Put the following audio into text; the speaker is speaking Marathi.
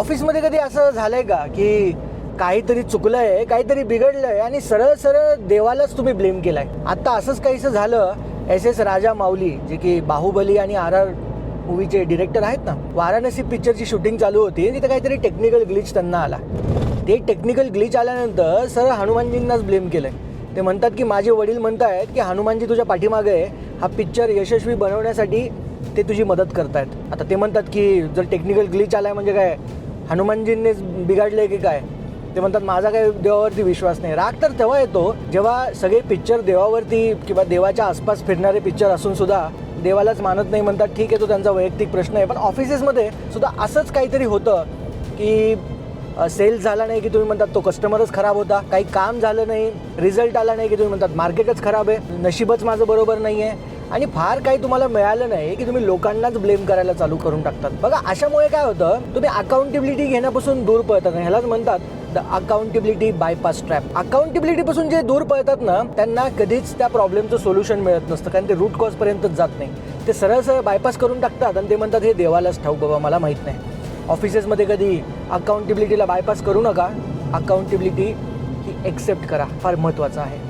ऑफिसमध्ये कधी असं झालंय का की काहीतरी चुकलंय काहीतरी बिघडलंय आणि सरळ सरळ देवालाच तुम्ही ब्लेम केलाय? आता असंच काहीसं झालं एस एस राजा माऊली जे की बाहुबली आणि आर आर मूवीचे डिरेक्टर आहेत ना वाराणसी पिक्चरची शूटिंग चालू होती तिथे काहीतरी टेक्निकल ग्लिच त्यांना आला. ते टेक्निकल ग्लिच आल्यानंतर सरळ हनुमानजींनाच ब्लेम केलंय. ते म्हणतात की माझे वडील म्हणतायत की हनुमानजी तुझ्या पाठीमागे आहे हा पिक्चर यशस्वी बनवण्यासाठी ते तुझी मदत करतायत. आता ते म्हणतात की जर टेक्निकल ग्लिच आलाय म्हणजे काय? हनुमानजींनीच बिघडले की काय? ते म्हणतात माझा काही देवावरती विश्वास नाही. राग तर तेव्हा येतो जेव्हा सगळे पिक्चर देवावरती किंवा देवाच्या आसपास फिरणारे पिक्चर असून सुद्धा देवालाच मानत नाही म्हणतात ठीक आहे तो त्यांचा वैयक्तिक प्रश्न आहे. पण ऑफिसेसमध्ये सुद्धा असंच काहीतरी होतं की सेल झाला नाही की तुम्ही म्हणतात तो कस्टमरच खराब होता. काही काम झालं नाही रिझल्ट आला नाही की तुम्ही म्हणतात मार्केटच खराब आहे. नशीबच माझं बरोबर नाही आहे आणि फार काही तुम्हाला मिळालं नाही की तुम्ही लोकांनाच ब्लेम करायला चालू करून टाकतात. बघा अशामुळे काय होतं तुम्ही अकाउंटेबिलिटी घेण्यापासून दूर पळतात. ह्यालाच म्हणतात the accountability bypass trap accountability पासून जे दूर पळतात ना त्यांना कधीच त्या प्रॉब्लेमचं सोल्युशन मिळत नसतं कारण ते रूट कॉज पर्यंतच जात नाही. ते सरळ सरळ बायपास करून टाकतात आणि ते म्हणतात हे देवालाच ठाऊक बाबा मला माहीत नाही. ऑफिसेसमध्ये कधी अकाउंटेबिलिटीला बायपास करू नका. अकाउंटेबिलिटी ही एक्सेप्ट करा. फार महत्त्वाचं आहे.